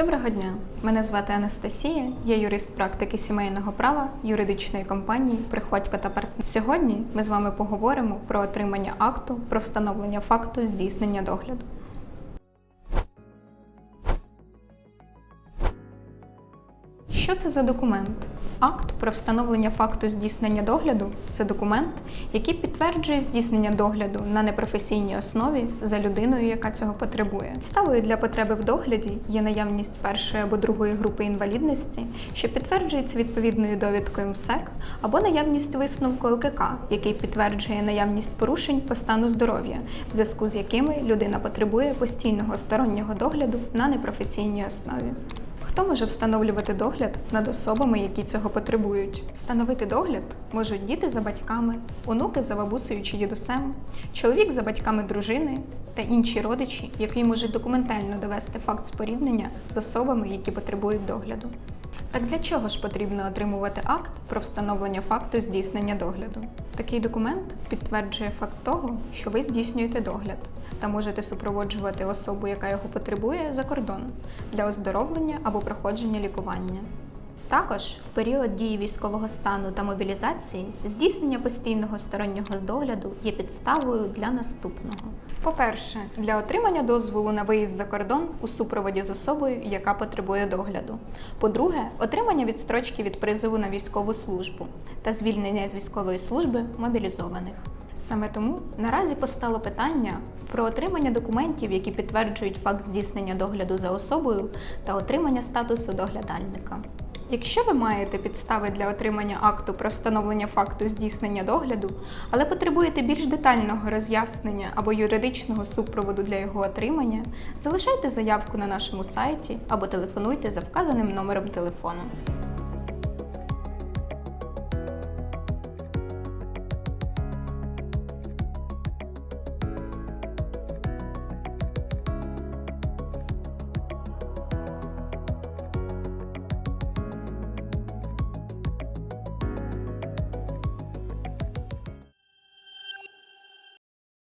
Доброго дня, мене звати Анастасія, я юрист практики сімейного права юридичної компанії Приходько та партнер. Сьогодні ми з вами поговоримо про отримання акту про встановлення факту здійснення догляду. Що це за документ? Акт про встановлення факту здійснення догляду це документ, який підтверджує здійснення догляду на непрофесійній основі за людиною, яка цього потребує. Підставою для потреби в догляді є наявність першої або другої групи інвалідності, що підтверджується відповідною довідкою МСЕК, або наявність висновку ЛКК, який підтверджує наявність порушень по стану здоров'я, в зв'язку з якими людина потребує постійного стороннього догляду на непрофесійній основі. Хто може встановлювати догляд над особами, які цього потребують? Встановити догляд можуть діти за батьками, онуки за бабусею чи дідусем, чоловік за батьками дружини та інші родичі, які можуть документально довести факт споріднення з особами, які потребують догляду. Так для чого ж потрібно отримувати акт про встановлення факту здійснення догляду? Такий документ підтверджує факт того, що ви здійснюєте догляд та можете супроводжувати особу, яка його потребує, за кордон для оздоровлення або проходження лікування. Також в період дії військового стану та мобілізації здійснення постійного стороннього догляду є підставою для наступного. По-перше, для отримання дозволу на виїзд за кордон у супроводі з особою, яка потребує догляду. По-друге, отримання відстрочки від призову на військову службу та звільнення з військової служби мобілізованих. Саме тому наразі постало питання про отримання документів, які підтверджують факт здійснення догляду за особою та отримання статусу доглядальника. Якщо ви маєте підстави для отримання акту про встановлення факту здійснення догляду, але потребуєте більш детального роз'яснення або юридичного супроводу для його отримання, залишайте заявку на нашому сайті або телефонуйте за вказаним номером телефону.